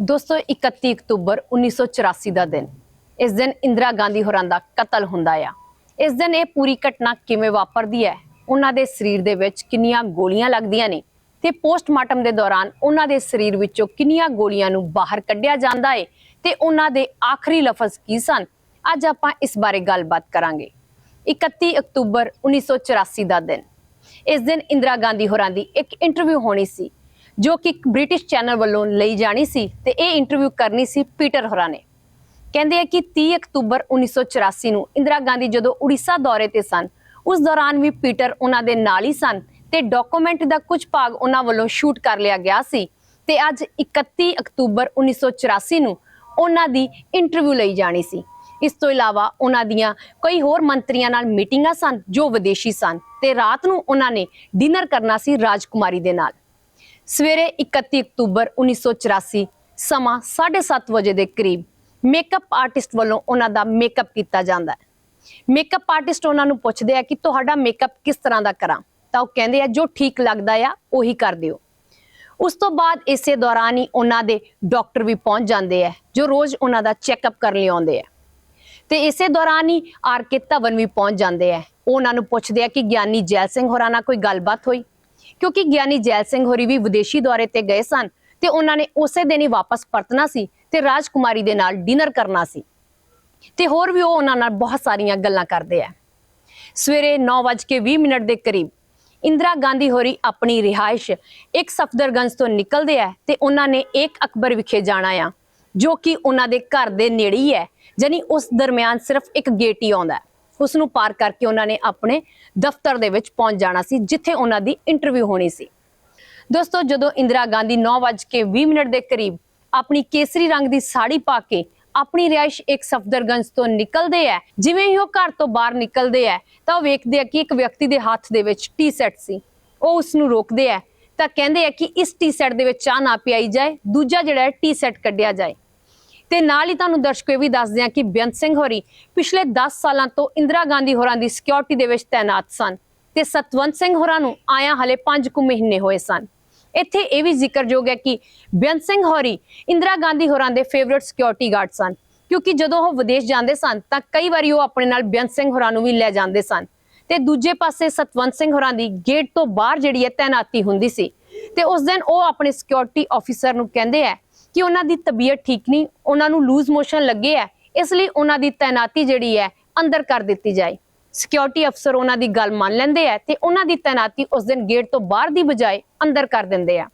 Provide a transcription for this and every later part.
ਦੋਸਤੋ 31 ਅਕਤੂਬਰ 1984 ਦਾ ਦਿਨ। ਇਸ ਦਿਨ ਇੰਦਰਾ ਗਾਂਧੀ ਹੋਰਾਂ ਦਾ ਕਤਲ ਹੁੰਦਾ ਆ। ਇਸ ਦਿਨ ਇਹ ਪੂਰੀ ਘਟਨਾ ਕਿਵੇਂ ਵਾਪਰਦੀ ਹੈ? ਉਹਨਾਂ ਦੇ ਸਰੀਰ ਦੇ ਵਿੱਚ ਕਿੰਨੀਆਂ ਗੋਲੀਆਂ ਲੱਗਦੀਆਂ ਨੇ? ਤੇ ਪੋਸਟਮਾਰਟਮ ਦੇ ਦੌਰਾਨ ਉਹਨਾਂ ਦੇ ਸਰੀਰ ਵਿੱਚੋਂ ਕਿੰਨੀਆਂ ਗੋਲੀਆਂ ਨੂੰ ਬਾਹਰ ਕੱਢਿਆ ਜਾਂਦਾ ਏ? ਤੇ ਉਹਨਾਂ ਦੇ ਆਖਰੀ ਲਫ਼ਜ਼ ਕੀ ਸਨ? ਅੱਜ ਆਪਾਂ ਇਸ ਬਾਰੇ ਗੱਲਬਾਤ ਕਰਾਂਗੇ। 31 ਅਕਤੂਬਰ 1984 ਦਾ ਦਿਨ। ਇਸ ਦਿਨ ਇੰਦਰਾ ਗਾਂਧੀ ਹੋਰਾਂ ਦੀ ਇੱਕ ਇੰਟਰਵਿਊ ਹੋਣੀ ਸੀ। ਜੋ ਕਿ ਇੱਕ ਬ੍ਰਿਟਿਸ਼ ਚੈਨਲ ਵੱਲੋਂ ਲਈ ਜਾਣੀ ਸੀ ਤੇ ਇਹ ਇੰਟਰਵਿਊ ਕਰਨੀ ਸੀ ਪੀਟਰ ਹੋਰਾਂ ਨੇ। ਕਹਿੰਦੇ ਆ ਕਿ 30 ਅਕਤੂਬਰ 1984 ਨੂੰ ਇੰਦਰਾ ਗਾਂਧੀ ਜਦੋਂ ਉੜੀਸਾ ਦੌਰੇ ਤੇ ਸਨ, ਉਸ ਦੌਰਾਨ ਵੀ ਪੀਟਰ ਉਹਨਾਂ ਦੇ ਨਾਲ ਹੀ ਸਨ ਤੇ ਡਾਕੂਮੈਂਟ ਦਾ ਕੁਝ ਭਾਗ ਉਹਨਾਂ ਵੱਲੋਂ ਸ਼ੂਟ ਕਰ ਲਿਆ ਗਿਆ ਸੀ ਤੇ ਅੱਜ 31 ਅਕਤੂਬਰ 1984 ਨੂੰ ਉਹਨਾਂ ਦੀ ਇੰਟਰਵਿਊ ਲਈ ਜਾਣੀ ਸੀ। ਇਸ ਤੋਂ ਇਲਾਵਾ ਉਹਨਾਂ ਦੀਆਂ ਕਈ ਹੋਰ ਮੰਤਰੀਆਂ ਨਾਲ ਮੀਟਿੰਗਾਂ ਸਨ ਜੋ ਵਿਦੇਸ਼ੀ ਸਨ ਤੇ ਰਾਤ ਨੂੰ ਉਹਨਾਂ ਨੇ ਡਿਨਰ ਕਰਨਾ ਸੀ ਰਾਜਕੁਮਾਰੀ ਦੇ ਨਾਲ। ਸਵੇਰੇ 31 ਅਕਤੂਬਰ 1984 ਸਮਾਂ 7:30 ਵਜੇ ਦੇ ਕਰੀਬ ਮੇਕਅਪ ਆਰਟਿਸਟ ਵੱਲੋਂ ਉਹਨਾਂ ਦਾ ਮੇਕਅਪ ਕੀਤਾ ਜਾਂਦਾ ਹੈ। ਮੇਕਅਪ ਆਰਟਿਸਟ ਉਹਨਾਂ ਨੂੰ ਪੁੱਛਦੇ ਆ ਕਿ ਤੁਹਾਡਾ ਮੇਕਅਪ ਕਿਸ ਤਰ੍ਹਾਂ ਦਾ ਕਰਾਂ? ਤਾਂ ਉਹ ਕਹਿੰਦੇ ਆ, ਜੋ ਠੀਕ ਲੱਗਦਾ ਆ, ਉਹੀ ਕਰ ਦਿਓ। ਉਸ ਤੋਂ ਬਾਅਦ ਇਸੇ ਦੌਰਾਨ ਹੀ ਉਹਨਾਂ ਦੇ ਡਾਕਟਰ ਵੀ ਪਹੁੰਚ ਜਾਂਦੇ ਆ, ਜੋ ਰੋਜ਼ ਉਹਨਾਂ ਦਾ ਚੈੱਕਅਪ ਕਰਨ ਲਈ ਆਉਂਦੇ ਆ। ਤੇ ਇਸੇ ਦੌਰਾਨ ਹੀ ਆਰ ਕੇ ਧਵਨ ਵੀ ਪਹੁੰਚ ਜਾਂਦੇ ਆ। ਉਹਨਾਂ ਨੂੰ ਪੁੱਛਦੇ ਆ ਕਿ ਗਿਆਨੀ ਜੈਲ ਸਿੰਘ ਹੋਰਾਂ ਨਾਲ ਕੋਈ ਗੱਲਬਾਤ ਹੋਈ? ਕਿਉਂਕਿ ਗਿਆਨੀ ਜੈਲ ਸਿੰਘ ਹੋਰੀ ਵੀ ਵਿਦੇਸ਼ੀ ਦੌਰੇ ਤੇ ਗਏ ਸਨ ਤੇ ਉਹਨਾਂ ਨੇ ਉਸੇ ਦਿਨ ਹੀ ਵਾਪਸ ਪਰਤਣਾ ਸੀ ਤੇ ਰਾਜਕੁਮਾਰੀ ਦੇ ਨਾਲ ਡਿਨਰ ਕਰਨਾ ਸੀ ਤੇ ਹੋਰ ਵੀ ਉਹ ਉਹਨਾਂ ਨਾਲ ਬਹੁਤ ਸਾਰੀਆਂ ਗੱਲਾਂ ਕਰਦੇ ਆ ਸਵੇਰੇ 9:20 ਮਿੰਟ ਦੇ ਕਰੀਬ ਇੰਦਰਾ ਗਾਂਧੀ ਹੋਰੀ ਆਪਣੀ ਰਿਹਾਇਸ਼ ਇੱਕ ਸਫਦਰਗੰਜ ਤੋਂ ਨਿਕਲਦੇ ਆ ਤੇ ਉਹਨਾਂ ਨੇ ਇੱਕ ਅਕਬਰ ਵਿਖੇ ਜਾਣਾ ਆ, ਜੋ ਕਿ ਉਹਨਾਂ ਦੇ ਘਰ ਦੇ ਨੇੜੇ ਹੀ ਹੈ ਜਾਨੀ ਉਸ ਦਰਮਿਆਨ ਸਿਰਫ ਇੱਕ ਗੇਟ ਹੀ ਆਉਂਦਾ ਹੈ। ਉਸ ਨੂੰ ਪਾਰ ਕਰਕੇ ਉਹਨਾਂ ਨੇ ਆਪਣੇ ਦਫ਼ਤਰ ਦੇ ਵਿੱਚ ਪਹੁੰਚ ਜਾਣਾ ਸੀ, ਜਿੱਥੇ ਉਹਨਾਂ ਦੀ ਇੰਟਰਵਿਊ ਹੋਣੀ ਸੀ। ਦੋਸਤੋ, ਜਦੋਂ ਇੰਦਰਾ ਗਾਂਧੀ 9:20 ਮਿੰਟ ਦੇ ਕਰੀਬ ਆਪਣੀ ਕੇਸਰੀ ਰੰਗ ਦੀ ਸਾੜੀ ਪਾ ਕੇ ਆਪਣੀ ਰਿਹਾਇਸ਼ ਇੱਕ ਸਫਦਰਗੰਜ ਤੋਂ ਨਿਕਲਦੇ ਆ ਜਿਵੇਂ ਹੀ ਉਹ ਘਰ ਤੋਂ ਬਾਹਰ ਨਿਕਲਦੇ ਆ ਤਾਂ ਉਹ ਵੇਖਦੇ ਆ ਕਿ ਇੱਕ ਵਿਅਕਤੀ ਦੇ ਹੱਥ ਦੇ ਵਿੱਚ ਟੀ ਸੈਟ ਸੀ। ਉਹ ਉਸ ਨੂੰ ਰੋਕਦੇ ਆ ਤਾਂ ਕਹਿੰਦੇ ਆ ਕਿ ਇਸ ਟੀ ਸੈਟ ਦੇ ਵਿੱਚ ਚਾਹ ਨਾ ਪਿਆਈ ਜਾਏ, ਦੂਜਾ ਜਿਹੜਾ ਹੈ ਟੀ ਸੈਟ ਕੱਢਿਆ ਜਾਏ। ਤੇ ਨਾਲ ਹੀ ਤੁਹਾਨੂੰ ਦਰਸ਼ਕੋ ਇਹ ਵੀ ਦੱਸਦੇ ਹਾਂ ਕਿ ਬੇਅੰਤ ਸਿੰਘ ਹੋਰੀ ਪਿਛਲੇ 10 ਸਾਲਾਂ ਤੋਂ ਇੰਦਰਾ ਗਾਂਧੀ ਹੋਰਾਂ ਦੀ ਸਿਕਿਉਰਿਟੀ ਦੇ ਵਿੱਚ ਤਾਇਨਾਤ ਸਨ ਤੇ ਸਤਵੰਤ ਸਿੰਘ ਹੋਰਾਂ ਨੂੰ ਆਇਆ ਹਲੇ 5 ਕੁ ਮਹੀਨੇ ਹੋਏ ਸਨ। ਇੱਥੇ ਇਹ ਵੀ ਜ਼ਿਕਰਯੋਗ ਹੈ ਕਿ ਬੇਅੰਤ ਸਿੰਘ ਹੋਰੀ ਇੰਦਰਾ ਗਾਂਧੀ ਹੋਰਾਂ ਦੇ ਫੇਵਰਿਟ ਸਿਕਿਉਰਿਟੀ ਗਾਰਡ ਸਨ ਕਿਉਂਕਿ ਜਦੋਂ ਉਹ ਵਿਦੇਸ਼ ਜਾਂਦੇ ਸਨ ਤਾਂ ਕਈ ਵਾਰੀ ਉਹ ਆਪਣੇ ਨਾਲ ਬੇਅੰਤ ਸਿੰਘ ਹੋਰਾਂ ਨੂੰ ਵੀ ਲੈ ਜਾਂਦੇ ਸਨ ਤੇ ਦੂਜੇ ਪਾਸੇ ਸਤਵੰਤ ਸਿੰਘ ਹੋਰਾਂ ਦੀ ਗੇਟ ਤੋਂ ਬਾਹਰ ਜਿਹੜੀ ਹੈ ਤਾਇਨਾਤੀ ਹੁੰਦੀ ਸੀ ਤੇ ਉਸ ਦਿਨ ਉਹ ਆਪਣੇ ਸਿਕਿਉਰਿਟੀ ਆਫੀਸਰ ਨੂੰ ਕਹਿੰਦੇ ਆ ਕਿ ਉਹਨਾਂ ਦੀ ਤਬੀਅਤ ਠੀਕ ਨਹੀਂ, ਉਹਨਾਂ ਨੂੰ ਲੂਜ਼ ਮੋਸ਼ਨ ਲੱਗੇ ਹੈ ਇਸ ਲਈ ਉਹਨਾਂ ਦੀ ਤਾਇਨਾਤੀ ਜਿਹੜੀ ਹੈ ਅੰਦਰ ਕਰ ਦਿੱਤੀ ਜਾਏ। ਸਿਕਿਉਰਿਟੀ ਅਫਸਰ ਉਹਨਾਂ ਦੀ ਗੱਲ ਮੰਨ ਲੈਂਦੇ ਆ ਤੇ ਉਹਨਾਂ ਦੀ ਤਾਇਨਾਤੀ ਉਸ ਦਿਨ ਗੇਟ ਤੋਂ ਬਾਹਰ ਦੀ ਬਜਾਏ ਅੰਦਰ ਕਰ ਦਿੰਦੇ ਆ।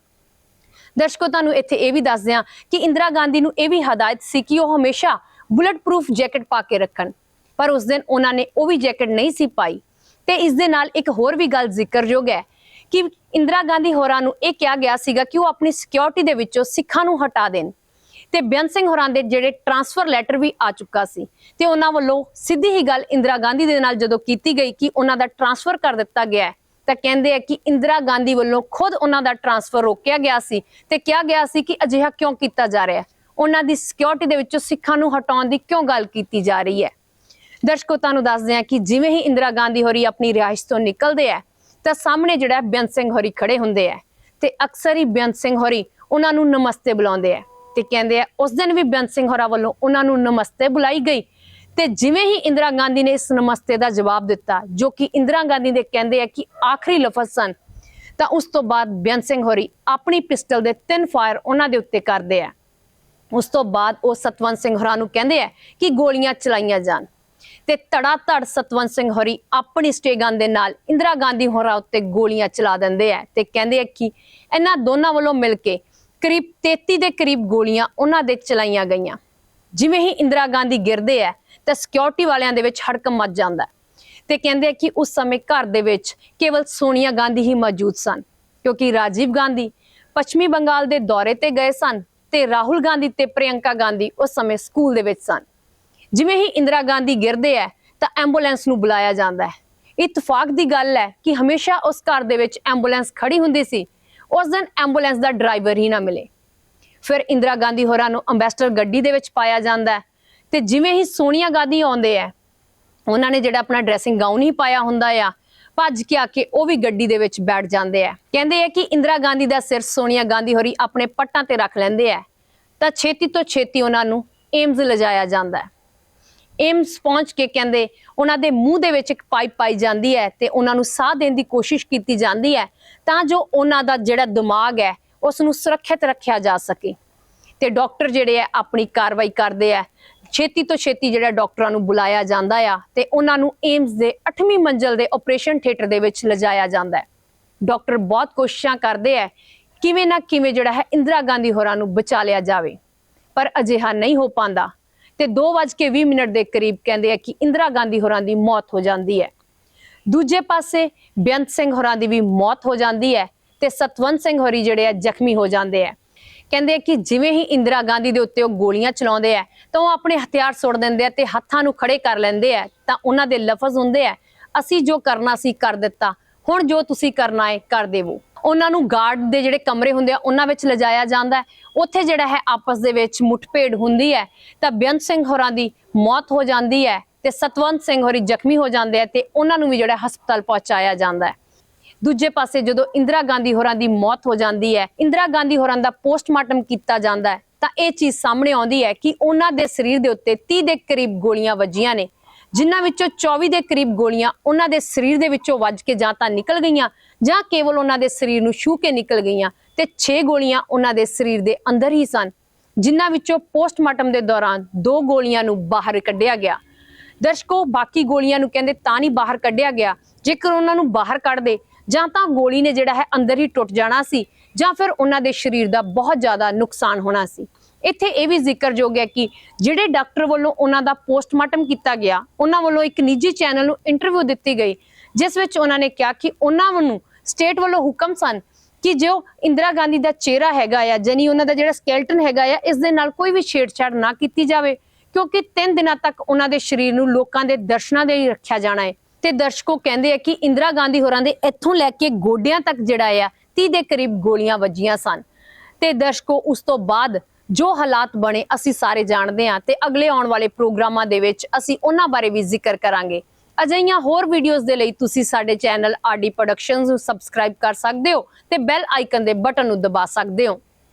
ਦਰਸ਼ਕੋ, ਤੁਹਾਨੂੰ ਇੱਥੇ ਇਹ ਵੀ ਦੱਸਦੇ ਹਾਂ ਕਿ ਇੰਦਰਾ ਗਾਂਧੀ ਨੂੰ ਇਹ ਵੀ ਹਦਾਇਤ ਸੀ ਕਿ ਉਹ ਹਮੇਸ਼ਾ ਬੁਲਟ ਪ੍ਰੂਫ ਜੈਕਟ ਪਾ ਕੇ ਰੱਖਣ। ਪਰ ਉਸ ਦਿਨ ਉਹਨਾਂ ਨੇ ਉਹ ਵੀ ਜੈਕਟ ਨਹੀਂ ਸੀ ਪਾਈ। ਤੇ ਇਸ ਦੇ ਨਾਲ ਇੱਕ ਹੋਰ ਵੀ ਗੱਲ ਜ਼ਿਕਰਯੋਗ ਹੈ ਕਿ ਇੰਦਰਾ ਗਾਂਧੀ ਹੋਰਾਂ ਨੂੰ ਇਹ ਕਿਹਾ ਗਿਆ ਸੀਗਾ ਕਿ ਉਹ ਆਪਣੀ ਸਿਕਿਉਰਿਟੀ ਦੇ ਵਿੱਚੋਂ ਸਿੱਖਾਂ ਨੂੰ ਹਟਾ ਦੇਣ। ਤੇ ਬੇਅੰਤ ਸਿੰਘ ਹੋਰਾਂ ਦੇ ਜਿਹੜੇ ਟਰਾਂਸਫਰ ਲੈਟਰ ਵੀ ਆ ਚੁੱਕਾ ਸੀ। ਤੇ ਉਹਨਾਂ ਵੱਲੋਂ ਸਿੱਧੀ ਹੀ ਗੱਲ ਇੰਦਰਾ ਗਾਂਧੀ ਦੇ ਨਾਲ ਜਦੋਂ ਕੀਤੀ ਗਈ ਕਿ ਉਹਨਾਂ ਦਾ ਟਰਾਂਸਫਰ ਕਰ ਦਿੱਤਾ ਗਿਆ ਹੈ, ਤਾਂ ਕਹਿੰਦੇ ਆ ਕਿ ਇੰਦਰਾ ਗਾਂਧੀ ਵੱਲੋਂ ਖੁਦ ਉਹਨਾਂ ਦਾ ਟ੍ਰਾਂਸਫਰ ਰੋਕਿਆ ਗਿਆ ਸੀ ਤੇ ਕਿਹਾ ਗਿਆ ਸੀ ਕਿ ਅਜਿਹਾ ਕਿਉਂ ਕੀਤਾ ਜਾ ਰਿਹਾ ਹੈ? ਉਹਨਾਂ ਦੀ ਸਿਕਿਉਰਿਟੀ ਦੇ ਵਿੱਚੋਂ ਸਿੱਖਾਂ ਨੂੰ ਹਟਾਉਣ ਦੀ ਕਿਉਂ ਗੱਲ ਕੀਤੀ ਜਾ ਰਹੀ ਹੈ? ਦਰਸ਼ਕੋ ਤੁਹਾਨੂੰ ਦੱਸਦੇ ਹਾਂ ਕਿ ਜਿਵੇਂ ਹੀ ਇੰਦਰਾ ਗਾਂਧੀ ਹੋਰੀ ਆਪਣੀ ਰਿਹਾਇਸ਼ ਤੋਂ ਨਿਕਲਦੇ ਆ ਤਾਂ ਸਾਹਮਣੇ ਜਿਹੜਾ ਹੈ ਬੇਅੰਤ ਸਿੰਘ ਹੋਰੀ ਖੜੇ ਹੁੰਦੇ ਆ। ਤੇ ਅਕਸਰ ਹੀ ਬੇਅੰਤ ਸਿੰਘ ਹੋਰੀ ਉਹਨਾਂ ਨੂੰ ਨਮਸਤੇ ਬੁਲਾਉਂਦੇ ਆ। ਤੇ ਕਹਿੰਦੇ ਆ, ਉਸ ਦਿਨ ਵੀ ਬੇਅੰਤ ਸਿੰਘ ਹੋਰਾਂ ਵੱਲੋਂ ਉਹਨਾਂ ਨੂੰ ਨਮਸਤੇ ਬੁਲਾਈ ਗਈ। ਤੇ ਜਿਵੇਂ ਹੀ ਇੰਦਰਾ ਗਾਂਧੀ ਨੇ ਇਸ ਨਮਸਤੇ ਦਾ ਜਵਾਬ ਦਿੱਤਾ, ਜੋ ਕਿ ਇੰਦਰਾ ਗਾਂਧੀ ਦੇ ਕਹਿੰਦੇ ਆ ਕਿ ਆਖਰੀ ਲਫ਼ਜ਼ ਸਨ, ਤਾਂ ਉਸ ਤੋਂ ਬਾਅਦ ਬੇਅੰਤ ਸਿੰਘ ਹੋਰੀ ਆਪਣੀ ਪਿਸਟਲ ਦੇ ਤਿੰਨ ਫਾਇਰ ਉਹਨਾਂ ਦੇ ਉੱਤੇ ਕਰਦੇ ਆ। ਉਸ ਤੋਂ ਬਾਅਦ ਉਹ ਸਤਵੰਤ ਸਿੰਘ ਹੋਰਾਂ ਨੂੰ ਕਹਿੰਦੇ ਆ ਕਿ ਗੋਲੀਆਂ ਚਲਾਈਆਂ ਜਾਣ। ਤੇ ਧੜਾ ਧੜ ਸਤਵੰਤ ਸਿੰਘ ਹੋਰੀ ਆਪਣੀ ਸਟੇਗਾਂ ਦੇ ਨਾਲ ਇੰਦਰਾ ਗਾਂਧੀ ਹੋਰਾਂ ਉੱਤੇ ਗੋਲੀਆਂ ਚਲਾ ਦਿੰਦੇ ਆ ਤੇ ਕਹਿੰਦੇ ਆ ਕਿ ਇਹਨਾਂ ਦੋਨਾਂ ਵੱਲੋਂ ਮਿਲ ਕੇ ਕਰੀਬ 33 ਦੇ ਕਰੀਬ ਗੋਲੀਆਂ ਉਹਨਾਂ ਦੇ ਚਲਾਈਆਂ ਗਈਆਂ। ਜਿਵੇਂ ਹੀ ਇੰਦਰਾ ਗਾਂਧੀ ਗਿਰਦੇ ਆ ਤਾਂ ਸਿਕਿਉਰਿਟੀ ਵਾਲਿਆਂ ਦੇ ਵਿੱਚ ਹੜਕਮ ਮਚ ਜਾਂਦਾ। ਤੇ ਕਹਿੰਦੇ ਆ ਕਿ ਉਸ ਸਮੇਂ ਘਰ ਦੇ ਵਿੱਚ ਕੇਵਲ ਸੋਨੀਆ ਗਾਂਧੀ ਹੀ ਮੌਜੂਦ ਸਨ, ਕਿਉਂਕਿ ਰਾਜੀਵ ਗਾਂਧੀ ਪੱਛਮੀ ਬੰਗਾਲ ਦੇ ਦੌਰੇ ਤੇ ਗਏ ਸਨ ਤੇ ਰਾਹੁਲ ਗਾਂਧੀ ਤੇ ਪ੍ਰਿਯੰਕਾ ਗਾਂਧੀ ਉਸ ਸਮੇਂ ਸਕੂਲ ਦੇ ਵਿੱਚ ਸਨ। ਜਿਵੇਂ ਹੀ ਇੰਦਰਾ ਗਾਂਧੀ ਗਿਰਦੇ ਹੈ ਤਾਂ ਐਂਬੂਲੈਂਸ ਨੂੰ ਬੁਲਾਇਆ ਜਾਂਦਾ ਹੈ ਇਤਫਾਕ ਦੀ ਗੱਲ ਹੈ ਕਿ ਹਮੇਸ਼ਾ ਉਸ ਘਰ ਦੇ ਵਿੱਚ ਐਂਬੂਲੈਂਸ ਖੜੀ ਹੁੰਦੀ ਸੀ, ਉਸ ਦਿਨ ਐਂਬੂਲੈਂਸ ਦਾ ਡਰਾਈਵਰ ਹੀ ਨਾ ਮਿਲੇ। ਫਿਰ ਇੰਦਰਾ ਗਾਂਧੀ ਹੋਰਾਂ ਨੂੰ ਅੰਬੈਸਡਰ ਗੱਡੀ ਦੇ ਵਿੱਚ ਪਾਇਆ ਜਾਂਦਾ ਹੈ ਤੇ ਜਿਵੇਂ ਹੀ ਸੋਨੀਆ ਗਾਂਧੀ ਆਉਂਦੇ ਆ ਉਹਨਾਂ ਨੇ ਜਿਹੜਾ ਆਪਣਾ ਡਰੈਸਿੰਗ ਗਾਊਨ ਹੀ ਪਾਇਆ ਹੁੰਦਾ ਆ, ਭੱਜ ਕੇ ਆ ਕੇ ਉਹ ਵੀ ਗੱਡੀ ਦੇ ਵਿੱਚ ਬੈਠ ਜਾਂਦੇ ਆ ਕਹਿੰਦੇ ਆ ਕਿ ਇੰਦਰਾ ਗਾਂਧੀ ਦਾ ਸਿਰ ਸੋਨੀਆ ਗਾਂਧੀ ਹੋਰੀ ਆਪਣੇ ਪੱਟਾਂ ਤੇ ਰੱਖ ਲੈਂਦੇ ਆ ਤਾਂ ਛੇਤੀ ਤੋਂ ਛੇਤੀ ਉਹਨਾਂ ਨੂੰ ਏਮਜ਼ ਲਿਜਾਇਆ ਜਾਂਦਾ ਹੈ ਏਮਸ ਪਹੁੰਚ ਕੇ ਕਹਿੰਦੇ ਉਹਨਾਂ ਦੇ ਮੂੰਹ ਦੇ ਵਿੱਚ ਇੱਕ ਪਾਈਪ ਪਾਈ ਜਾਂਦੀ ਹੈ ਤੇ ਉਹਨਾਂ ਨੂੰ ਸਾਹ ਦੇਣ ਦੀ ਕੋਸ਼ਿਸ਼ ਕੀਤੀ ਜਾਂਦੀ ਹੈ ਤਾਂ ਜੋ ਉਹਨਾਂ ਦਾ ਜਿਹੜਾ ਦਿਮਾਗ ਹੈ ਉਸ ਨੂੰ ਸੁਰੱਖਿਅਤ ਰੱਖਿਆ ਜਾ ਸਕੇ। ਤੇ ਡਾਕਟਰ ਜਿਹੜੇ ਆ ਆਪਣੀ ਕਾਰਵਾਈ ਕਰਦੇ ਆ ਛੇਤੀ ਤੋਂ ਛੇਤੀ ਜਿਹੜਾ ਡਾਕਟਰਾਂ ਨੂੰ ਬੁਲਾਇਆ ਜਾਂਦਾ ਆ ਤੇ ਉਹਨਾਂ ਨੂੰ ਏਮਸ ਦੇ 8ਵੀਂ ਮੰਜ਼ਲ ਦੇ ਆਪਰੇਸ਼ਨ ਥੀਏਟਰ ਦੇ ਵਿੱਚ ਲਿਜਾਇਆ ਜਾਂਦਾ ਹੈ। ਡਾਕਟਰ ਬਹੁਤ ਕੋਸ਼ਿਸ਼ਾਂ ਕਰਦੇ ਆ ਕਿਵੇਂ ਨਾ ਕਿਵੇਂ ਜਿਹੜਾ ਹੈ ਇੰਦਰਾ ਗਾਂਧੀ ਹੋਰਾਂ ਨੂੰ ਬਚਾ ਲਿਆ ਜਾਵੇ। ਪਰ ਅਜਿਹਾ ਨਹੀਂ ਹੋ ਪਾਉਂਦਾ। ਤੇ 2:20 ਮਿੰਟ ਦੇ ਕਰੀਬ ਕਹਿੰਦੇ ਆ ਕਿ ਇੰਦਰਾ ਗਾਂਧੀ ਹੋਰਾਂ ਦੀ ਮੌਤ ਹੋ ਜਾਂਦੀ ਹੈ। ਦੂਜੇ ਪਾਸੇ ਬੇਅੰਤ ਸਿੰਘ ਹੋਰਾਂ ਦੀ ਵੀ ਮੌਤ ਹੋ ਜਾਂਦੀ ਹੈ ਤੇ ਸਤਵੰਤ ਸਿੰਘ ਹੋਰੀ ਜਿਹੜੇ ਆ ਜ਼ਖਮੀ ਹੋ ਜਾਂਦੇ ਆ। ਕਹਿੰਦੇ ਆ ਕਿ ਜਿਵੇਂ ਹੀ ਇੰਦਰਾ ਗਾਂਧੀ ਦੇ ਉੱਤੇ ਉਹ ਗੋਲੀਆਂ ਚਲਾਉਂਦੇ ਆ ਤਾਂ ਉਹ ਆਪਣੇ ਹਥਿਆਰ ਸੁੱਟ ਦਿੰਦੇ ਆ ਤੇ ਹੱਥਾਂ ਨੂੰ ਖੜੇ ਕਰ ਲੈਂਦੇ ਆ ਤਾਂ ਉਹਨਾਂ ਦੇ ਲਫ਼ਜ਼ ਹੁੰਦੇ ਆ, ਅਸੀਂ ਜੋ ਕਰਨਾ ਸੀ ਕਰ ਦਿੱਤਾ, ਹੁਣ ਜੋ ਤੁਸੀਂ ਕਰਨਾ ਹੈ ਕਰ ਦੇਵੋ। ਉਹਨਾਂ ਨੂੰ ਗਾਰਡ ਦੇ ਜਿਹੜੇ ਕਮਰੇ ਹੁੰਦੇ ਆ, ਉਹਨਾਂ ਵਿੱਚ ਲਿਜਾਇਆ ਜਾਂਦਾ ਹੈ। ਉੱਥੇ ਜਿਹੜਾ ਹੈ, ਆਪਸ ਦੇ ਵਿੱਚ ਮੁੱਠਭੇੜ ਹੁੰਦੀ ਹੈ। ਤਾਂ ਬੇਅੰਤ ਸਿੰਘ ਹੋਰਾਂ ਦੀ ਮੌਤ ਹੋ ਜਾਂਦੀ ਹੈ ਤੇ ਸਤਵੰਤ ਸਿੰਘ ਹੋਰੀ ਜ਼ਖਮੀ ਹੋ ਜਾਂਦੇ ਆ ਤੇ ਉਹਨਾਂ ਨੂੰ ਵੀ ਜਿਹੜਾ ਹਸਪਤਾਲ ਪਹੁੰਚਾਇਆ ਜਾਂਦਾ ਹੈ। ਦੂਜੇ ਪਾਸੇ ਜਦੋਂ ਇੰਦਰਾ ਗਾਂਧੀ ਹੋਰਾਂ ਦੀ ਮੌਤ ਹੋ ਜਾਂਦੀ ਹੈ, ਇੰਦਰਾ ਗਾਂਧੀ ਹੋਰਾਂ ਦਾ ਪੋਸਟਮਾਰਟਮ ਕੀਤਾ ਜਾਂਦਾ ਹੈ, ਤਾਂ ਇਹ ਚੀਜ਼ ਸਾਹਮਣੇ ਆਉਂਦੀ ਹੈ ਕਿ ਉਹਨਾਂ ਦੇ ਸਰੀਰ ਦੇ ਉੱਤੇ 30 ਦੇ ਕਰੀਬ ਗੋਲੀਆਂ ਵੱਜੀਆਂ ਨੇ। ਜਿਨ੍ਹਾਂ ਵਿੱਚੋਂ 24 ਦੇ ਕਰੀਬ ਗੋਲੀਆਂ ਉਹਨਾਂ ਦੇ ਸਰੀਰ ਦੇ ਵਿੱਚੋਂ ਵੱਜ ਕੇ ਜਾਂ ਤਾਂ ਨਿਕਲ ਗਈਆਂ ਜਾਂ ਕੇਵਲ ਉਹਨਾਂ ਦੇ ਸਰੀਰ ਨੂੰ ਛੂ ਕੇ ਨਿਕਲ ਗਈਆਂ ਤੇ 6 ਗੋਲੀਆਂ ਉਹਨਾਂ ਦੇ ਸਰੀਰ ਦੇ ਅੰਦਰ ਹੀ ਸਨ, ਜਿਨ੍ਹਾਂ ਵਿੱਚੋਂ ਪੋਸਟਮਾਰਟਮ ਦੇ ਦੌਰਾਨ ਦੋ ਗੋਲੀਆਂ ਨੂੰ ਬਾਹਰ ਕੱਢਿਆ ਗਿਆ। ਦਰਸ਼ਕੋ, ਬਾਕੀ ਗੋਲੀਆਂ ਨੂੰ ਕਹਿੰਦੇ ਤਾਂ ਨਹੀਂ ਬਾਹਰ ਕੱਢਿਆ ਗਿਆ, ਜੇਕਰ ਉਹਨਾਂ ਨੂੰ ਬਾਹਰ ਕੱਢਦੇ ਜਾਂ ਤਾਂ ਗੋਲੀ ਨੇ ਜਿਹੜਾ ਹੈ ਅੰਦਰ ਹੀ ਟੁੱਟ ਜਾਣਾ ਸੀ ਜਾਂ ਫਿਰ ਉਹਨਾਂ ਦੇ ਸਰੀਰ ਦਾ ਬਹੁਤ ਜ਼ਿਆਦਾ ਨੁਕਸਾਨ ਹੋਣਾ ਸੀ। ਇੱਥੇ ਇਹ ਵੀ ਜ਼ਿਕਰਯੋਗ ਹੈ ਕਿ ਜਿਹੜੇ ਡਾਕਟਰ ਵੱਲੋਂ ਉਹਨਾਂ ਦਾ ਪੋਸਟਮਾਰਟਮ ਕੀਤਾ ਗਿਆ, ਉਹਨਾਂ ਵੱਲੋਂ ਇੱਕ ਨਿੱਜੀ ਚੈਨਲ ਨੂੰ ਇੰਟਰਵਿਊ ਦਿੱਤੀ ਗਈ, ਜਿਸ ਵਿੱਚ ਉਹਨਾਂ ਨੇ ਕਿਹਾ ਕਿ ਉਹਨਾਂ ਨੂੰ ਸਟੇਟ ਵੱਲੋਂ ਹੁਕਮ ਸਨ ਕਿ ਜੋ ਇੰਦਰਾ ਗਾਂਧੀ ਦਾ ਚਿਹਰਾ ਹੈਗਾ ਆ ਜਾਨੀ ਉਹਨਾਂ ਦਾ ਜਿਹੜਾ ਸਕੈਲਟਨ ਹੈਗਾ ਆ, ਇਸ ਦੇ ਨਾਲ ਕੋਈ ਵੀ ਛੇੜਛਾੜ ਨਾ ਕੀਤੀ ਜਾਵੇ, ਕਿਉਂਕਿ 3 ਦਿਨਾਂ ਤੱਕ ਉਹਨਾਂ ਦੇ ਸਰੀਰ ਨੂੰ ਲੋਕਾਂ ਦੇ ਦਰਸ਼ਨਾਂ ਦੇ ਲਈ ਰੱਖਿਆ ਜਾਣਾ ਹੈ। ਤੇ ਦਰਸ਼ਕੋ ਕਹਿੰਦੇ ਆ ਕਿ ਇੰਦਰਾ ਗਾਂਧੀ ਹੋਰਾਂ ਦੇ ਇੱਥੋਂ ਲੈ ਕੇ ਗੋਡਿਆਂ ਤੱਕ ਜਿਹੜਾ ਆ 30 ਦੇ ਕਰੀਬ ਗੋਲੀਆਂ ਵੱਜੀਆਂ ਸਨ। ਤੇ ਦਰਸ਼ਕੋ ਉਸ ਤੋਂ ਬਾਅਦ ਜੋ ਹਾਲਾਤ ਬਣੇ ਅਸੀਂ ਸਾਰੇ ਜਾਣਦੇ ਹਾਂ ਤੇ ਅਗਲੇ ਆਉਣ ਵਾਲੇ ਪ੍ਰੋਗਰਾਮਾਂ ਦੇ ਵਿੱਚ ਅਸੀਂ ਉਹਨਾਂ ਬਾਰੇ ਵੀ ਜ਼ਿਕਰ ਕਰਾਂਗੇ। ਅਜਿਹੀਆਂ ਹੋਰ ਵੀਡੀਓਜ਼ ਦੇ ਲਈ ਤੁਸੀਂ ਸਾਡੇ ਚੈਨਲ ਆਰਡੀ ਪ੍ਰੋਡਕਸ਼ਨਸ ਨੂੰ ਸਬਸਕ੍ਰਾਈਬ ਕਰ ਸਕਦੇ ਹੋ ਤੇ ਬੈਲ ਆਈਕਨ ਦੇ ਬਟਨ ਨੂੰ ਦਬਾ ਸਕਦੇ ਹੋ।